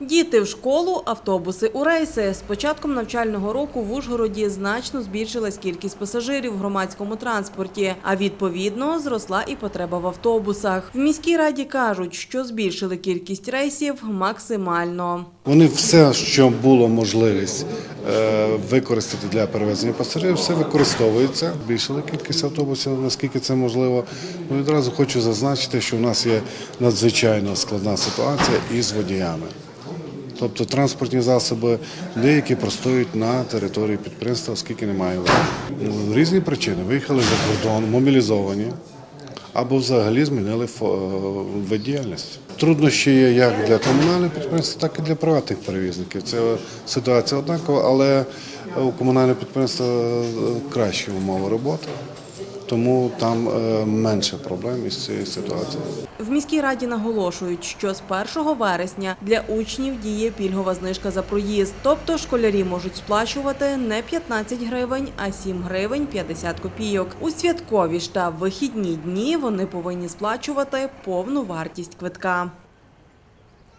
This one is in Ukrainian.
Діти в школу, автобуси у рейси. З початком навчального року в Ужгороді значно збільшилась кількість пасажирів в громадському транспорті, а відповідно зросла і потреба в автобусах. В міській раді кажуть, що збільшили кількість рейсів максимально. Вони все, що було можливість е, використати для перевезення пасажирів, все використовується. Збільшили кількість автобусів, наскільки це можливо. Ну відразу хочу зазначити, що в нас є надзвичайно складна ситуація із водіями. Тобто транспортні засоби деякі простоюють на території підприємства, оскільки немає води. Різні причини. Виїхали за кордон, мобілізовані або взагалі змінили е, вид діяльності. Труднощі є як для комунальних підприємств, так і для приватних перевізників. Це ситуація однакова, але у комунального підприємства е, кращі умови роботи, тому там е, менше проблем із цією ситуацією. В міській раді наголошують, що з 1 вересня для учнів діє пільгова знижка за проїзд. Тобто школярі можуть сплачувати не 15 гривень, а 7 гривень 50 копійок. У святкові ж та вихідні дні вони повинні сплачувати повну вартість квитка.